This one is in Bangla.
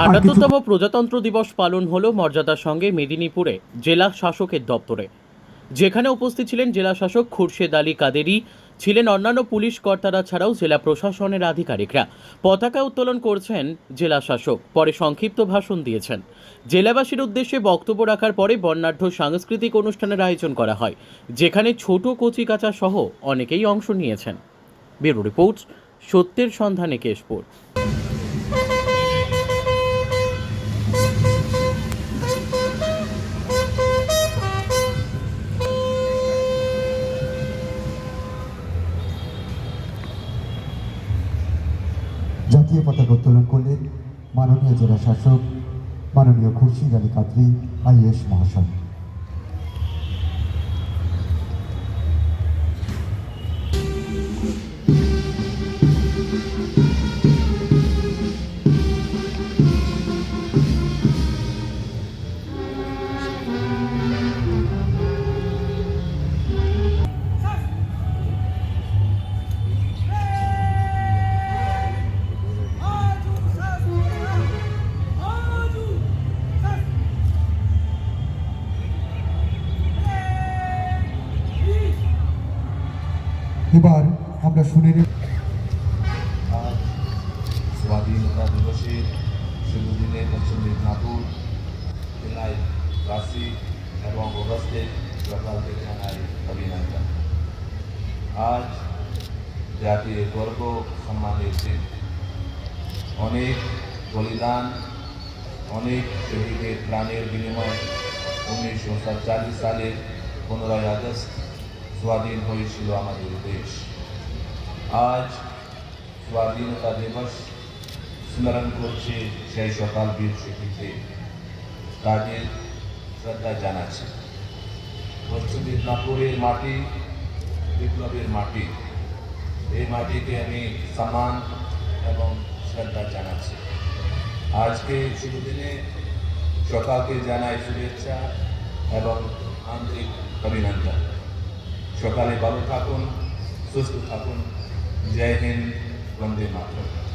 আটাত্তরতম প্রজাতন্ত্র দিবস পালন হলো মর্যাদার সঙ্গে মেদিনীপুরে জেলা শাসকের দপ্তরে। যেখানে উপস্থিত ছিলেন জেলা শাসক খুরশেদ আলী কাদেরি ছিলেন অন্যান্য পুলিশ কর্তারা ছাড়াও জেলা প্রশাসনের আধিকারিকরা। পতাকা উত্তোলন করছেন জেলা শাসক পরে সংক্ষিপ্ত ভাষণ দিয়েছেন। জেলাবাসীর উদ্দেশ্যে বক্তব্য রাখার পরে বর্ণাঢ্য সাংস্কৃতিক অনুষ্ঠানের আয়োজন করা হয় যেখানে ছোট কচি কাচা সহ অনেকেই অংশ নিয়েছেন। ব্যুরো রিপোর্ট সত্যের সন্ধানে কেশপুর। জাতীয় পতাকা উত্তোলন করলেন মাননীয় জেলা শাসক মাননীয় খুরশিদ আলী কাদরি আইএস মহাশয় এবার আমরা শুনে নেব। স্বাধীনতা দিবসের শুরু দিনে পশ্চিম মেদিনীপুর জেলায় কাশি এবং অগস্টে সকাল থেকে জানাই অভিনন্দন আজ জাতির গর্ব সম্মানের দিন। অনেক বলিদান, অনেক শহীদের প্রাণের বিনিময় উনিশশো সাতচল্লিশ সালের পনেরোই আগস্ট স্বাধীন হয়েছিল আমাদের দেশ। আজ স্বাধীনতা দিবস স্মরণ করছে সেই সকাল বীর শহীদদের তাদের শ্রদ্ধা জানাচ্ছে। পশ্চিম মেদিনীপুরের মাটি, বিপ্লবের মাটি। এই মাটিকে আমি সম্মান এবং শ্রদ্ধা জানাচ্ছি। আজকে শুরুদিনে সকালকে জানাই শুভেচ্ছা এবং আন্তরিক অভিনন্দন। সকালে ভালো থাকুন সুস্থ থাকুন জয় হিন্দ বন্দে মাতরম